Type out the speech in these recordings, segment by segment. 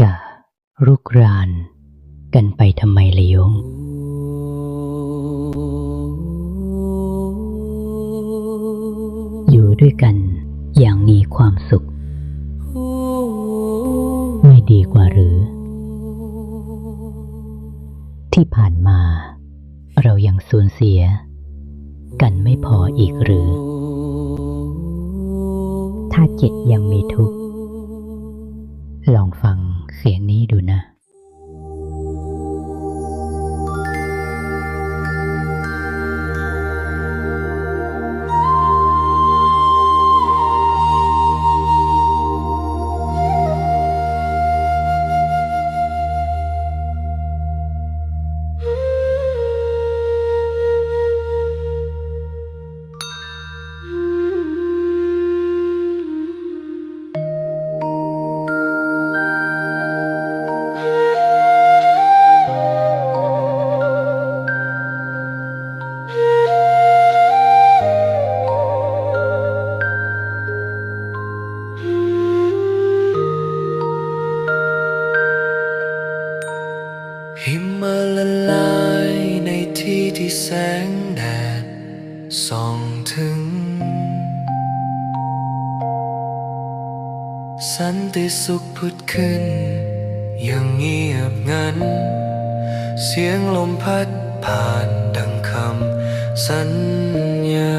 จะรุกรานกันไปทำไมละโยมอยู่ด้วยกันอย่างมีความสุข ไม่ดีกว่าหรือ ที่ผ่านมา เรายังสูญเสีย กันไม่พออีกหรือ ถ้าจิตยังมีทุกข์ ลองฟัง เสียงนี้ดูนะ หิมะละลายในที่ที่แสงแดดส่องถึง สันติสุขพุดขึ้นอย่างเงียบงัน เสียงลมพัดผ่านดังคำสัญญา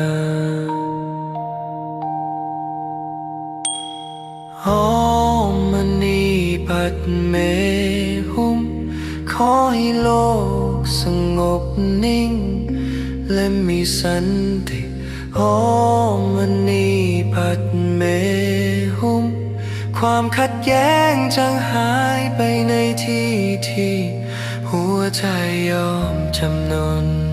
หอมมณีปัดเม อให้โลกสงบนิ่ง และมีสันติหอมนีพัดเมหุม ความขัดแย้งจางหายไปในที่ที่ หัวใจยอมจำนน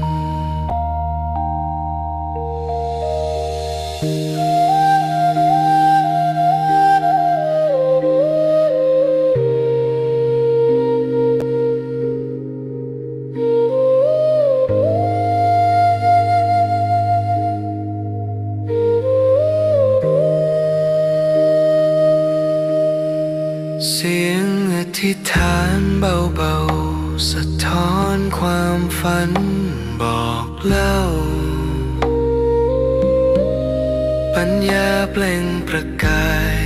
ธิษฐานเบาๆ สะท้อนความฝันบอกเล่า ปัญญาเปล่งประกาย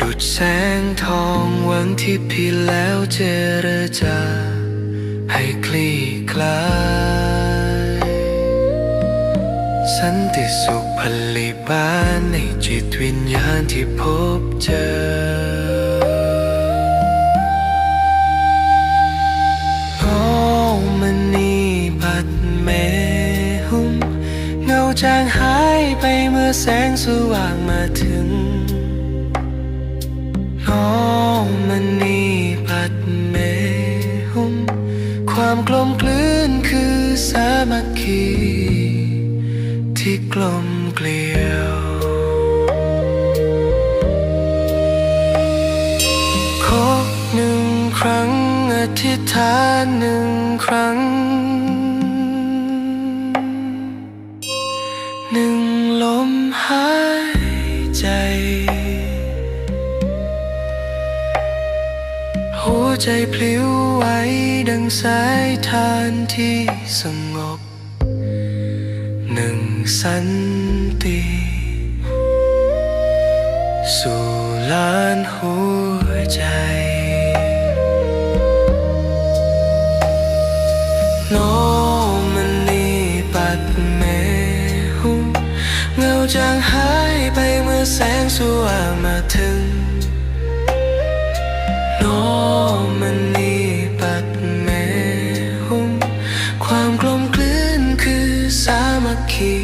ดุดแสงทองหวังที่พี่แล้วเจรจา ให้คลี่คลาย สันติสุขผลิบานในจิตวิญญาณที่พบเจอ จางหายไปเมื่อแสงสว่างมาถึงโอ้มันนี่บัดเมหุม ความกลมกลืนคือสามัคคี ที่กลมเกลียวขอหนึ่งครั้งอธิษฐานหนึ่งครั้ง มหายใจ หัวใจพลิ้วไหวดังสายทานที่สงบ หนึ่งสันติ สู่ลานหัวใจ อแสงสว่างมาถึง โนมันนี่ปัดเมหุม ความกลมกลืนคือสามัคคี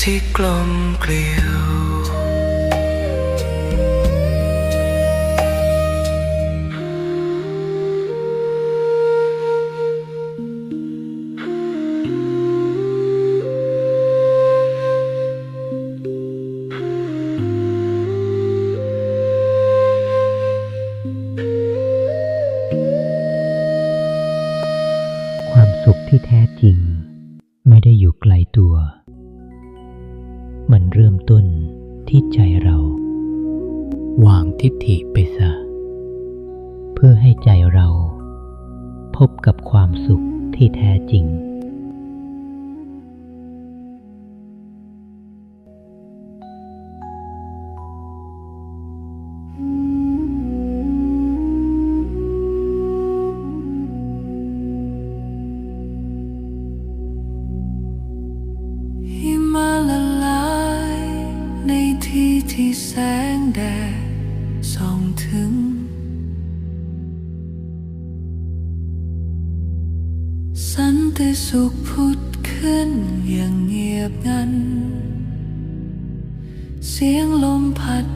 ที่กลมเกลียว ต้นที่ใจเรา วางทิฏฐิไปซะ เพื่อให้ใจเรา พบกับความสุขที่แท้จริง ติสุขพุดขึ้นอย่างเงียบงัน เสียงลมพัด